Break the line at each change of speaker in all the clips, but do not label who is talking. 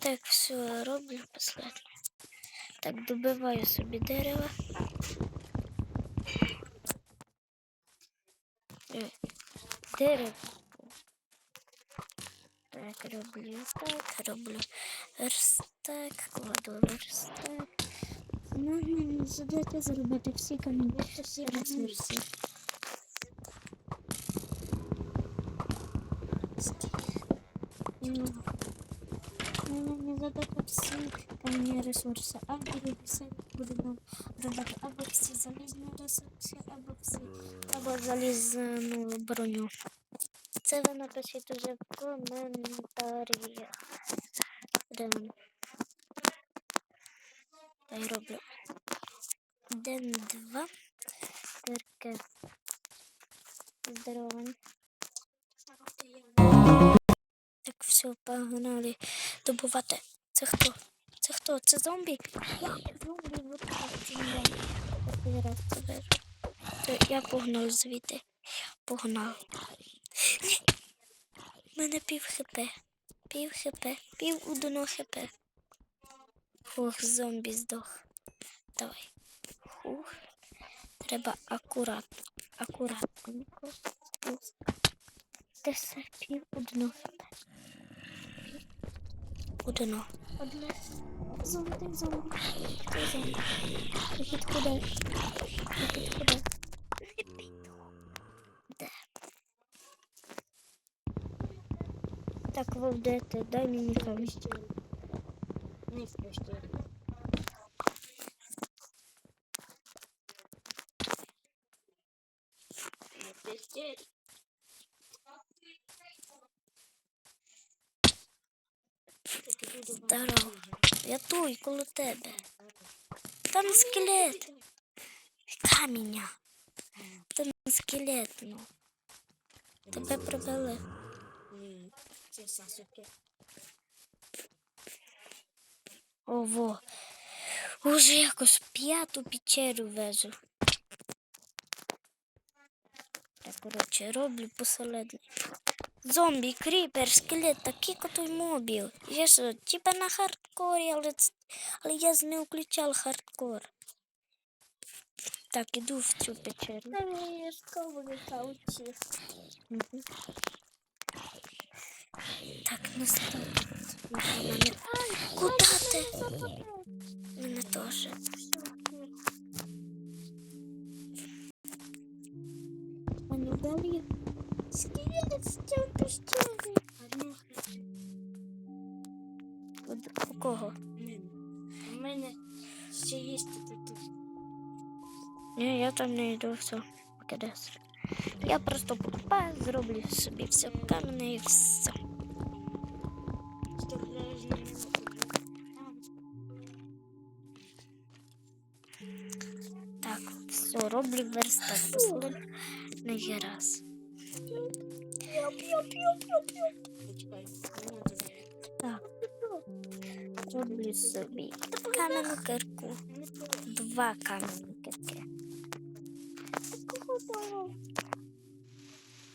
Так, все, роблю последнє. Так, добиваю собі дерево. Е, Дерево. Так, роблю так, роблю верстак, кладу верстак.
Можна задати зробити всі камінь, всі ресурси. Ну, Задати всі камінні ресурси, а в другій серії будемо робити або всі залізні ресурси, або всі
Або залізну броню. Це ви напишіть уже в коментарях. Воно? Я й роблю. День два. Кирки. Здорово. Так, все, погнали добувати. Це хто? Це хто? Це зомбі? Зомбі, це я. Це я погнав звідти. Погнав. Ні. У мене пів хп. Пів хп. Пів одного хп. Фух, зомбі здох. Давай. Фух. Треба акуратно. Акуратненько. Все пів одного хп. Одного.
одне золоте зомбі. Це зомбі. Не підходить. Не підходить.
Де? Так, ви вдете, дай мені камінь.
Не в пещері. Не в
Здорово. Я той коло тебе. Там скелет. Каміння. Там скелет, ну. Тебе привели.
Ні,
Ого. Уже якось п'яту печеру везу. Так, коротше, роблю посередині. Зомбі, кріпер, скелет, такий котой мобіл. Я що, типа на хардкорі, але, але я з не включав хардкор. Так, іду в цю печеру. Мгм. Так, ну стоп. Мене... Куда ти? Мене теж.
Вони далі. Скелет
От У кого?
У мене ще є тут.
Ні, я там не йду, все. Покидес. Я просто покупаю, зроблю собі все кам'яне і все. Так, все, роблю верстак последний раз. Так. Роблю собі кам'яну кирку. Два кам'яні кирки.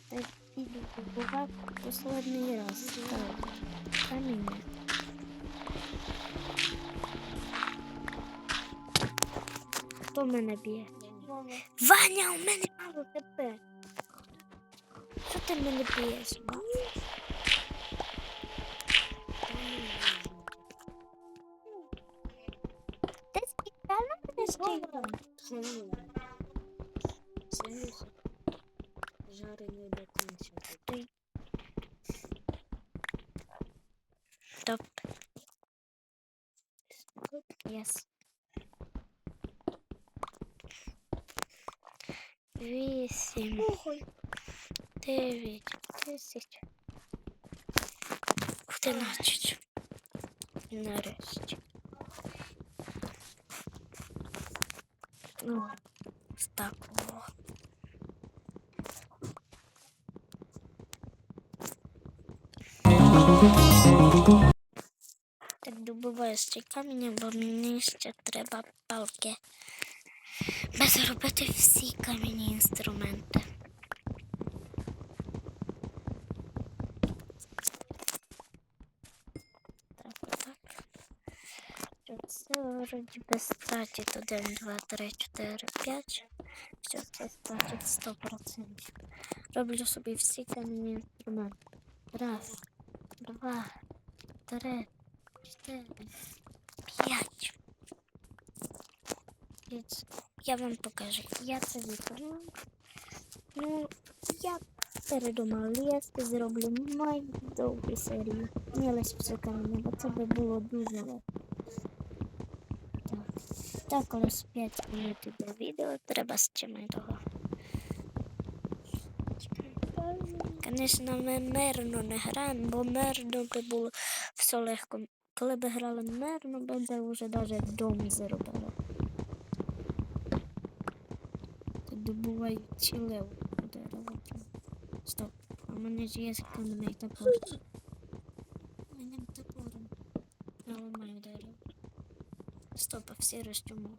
Та піду побувати последний раз. Так, каміння. Хто мене б'є? Ваня, у мене мало тебе. Ти мене б'єш? ба? Ти спеціально мене стріляв?
Жарений бекончик.
Стоп. Yes. Вісім, дев'ять, десять. Одинадцять. Нарешті. Ну, так. о. Так добуваю ще каміння, бо мені ще треба палки. Без робити всі кам'яні інструменти. Так, так. Все вроді без статів. 1, 2, 3, 4, 5. Все це статить 100%. Роблю собі всі кам'яні інструменти. Раз, два, три, чотири, п'ять. Я вам покажу. Я це виконала. Ну, я передумав лізти, зроблю майдовгу серію. Не лише все каміння, бо це би було дуже легко. Так. Ось 5 минут іде відео, треба з чим того. Звісно, ми мирно не граємо, бо мирно би було все легко. Коли б грали мирно, би вже навіть дом заробили. Тут добувають ціле дерево. Стоп, а мене ж є кам'яний топор. Стоп, а всі розчому.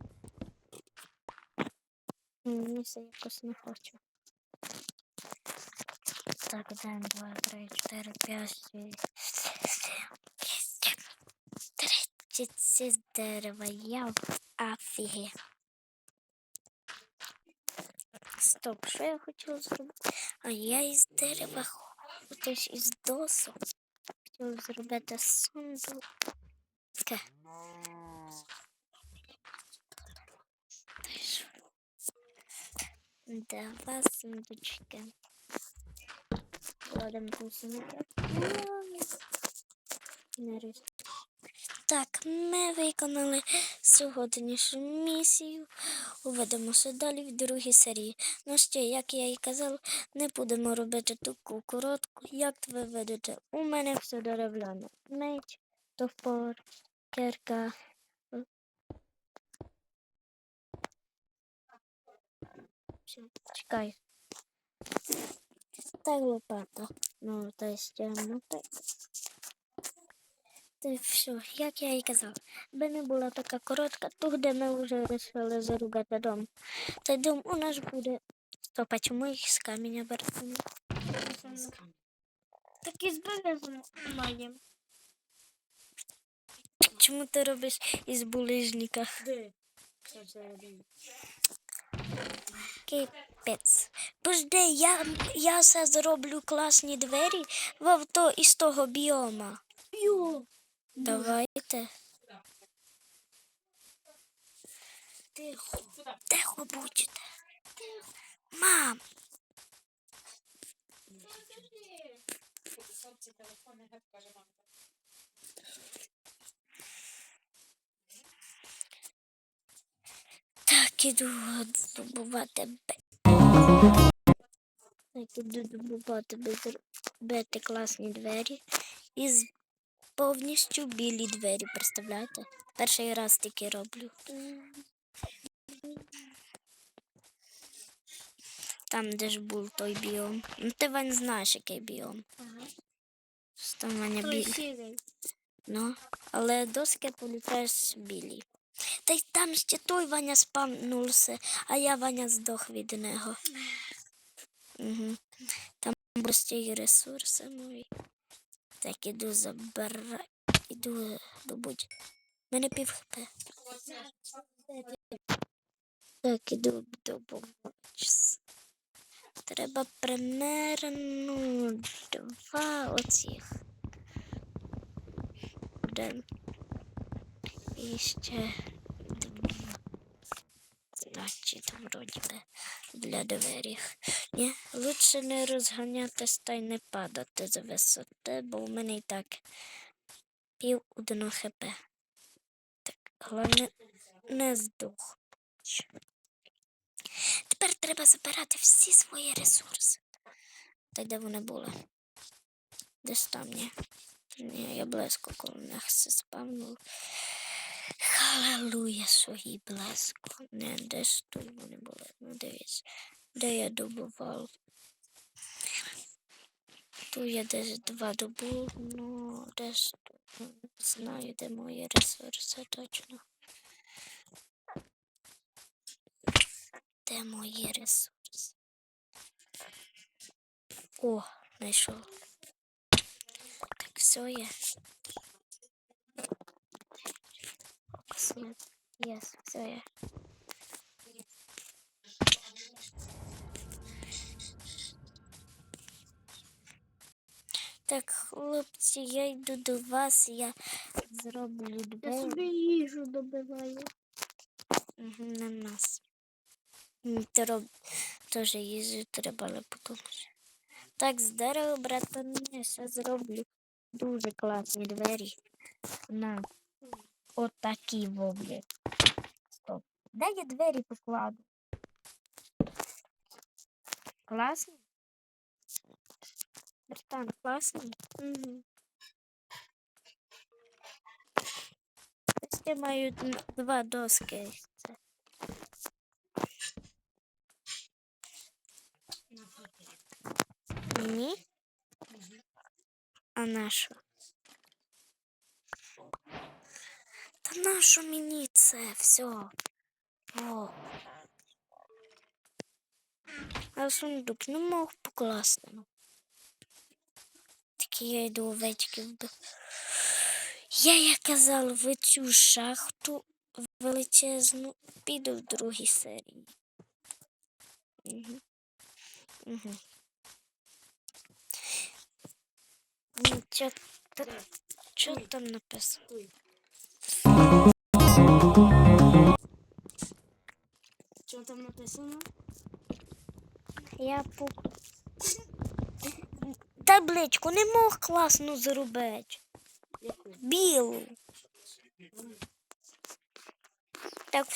Мені це якось не хочу. Так, один, два, три, чотири, п'ять, шість, сім, тридцять шість дерева. Я в афігі. Стоп, що я хотіла зробити? А я із дерева, тобто із досок. Хотіла зробити сундук. Два сундучки. Ладно, сундуки. Нарешті. Так, ми виконали сьогоднішню місію. Уведемося далі в другій серії. Ну ще, як я і казав, не будемо робити таку коротку, як ви видите. У мене все дерев'яне. Меч, топор, кирка. Все, чекай. Так лопата. Ну, та й стягну так. Та й все, як я і казав, би не була така коротка, то де ми вже вирішили заругати дом. Цей дом у нас буде. А чому їх з каменя бертимо?
Так і збережемо маємо.
Чому ти робиш із булижника?
Де?
Кипець. Пожди, я, я все зроблю класні двері в авто із того біома. Давайте.
Тихо.
Тихо будьте. Мам, так іду добувати бе. Так іду добувати бити класні двері із повністю білі двері, представляєте? Перший раз таке роблю. Там, де ж був той біом. Ну ти Вань знаєш, який біом.
Ага.
Там Ваня
Той
Ну, але доски політаєш білі. Та й там ще той Ваня спавнувся, а я Ваня здох від нього. Угу. Там прості ресурси мої. Так, іду забирати. Іду добудь. Мене пів хп. Так, іду добувати. Треба примерно два оцих. Один. І ще. Значить, вроді би для дверей. Ні, лучше не розганятись та й не падати з висоти, бо у мене і так пів одного хп. Так, головне не здох. Тепер треба забирати всі свої ресурси. Та й де вони були? Десь там, ні. Ні, я близько коло них все спавнув. Халилуя, свої близько. Не, десь тут вони були. Ну, дивись, де я добував. Тут я десь два добув, ну десь Не знаю, де мої ресурси точно. Де мої ресурси? О, знайшов. Так, все є. Єс, все є. Так, хлопці, я йду до вас, я зроблю
Я
двері.
собі їжу добиваю.
Угу, на нас. М, Ти роб... теж їжу треба, потім. Так, з дерева, братан, я ще зроблю дуже класні двері. На отакі воблі. Де я двері покладу? Класні? Братан, класні?
Угу.
Ось я маю два доски. Ні? А на що? Та на що мені це все? О. А сундук не мог покласти. ну. Так я йду овечки вбив. Я, як казала, в цю шахту величезну піду в другій серії. Угу. Угу. Що, що там написано?
Що там написано?
Я пук. Табличку не мог класно зробити. Білу. Так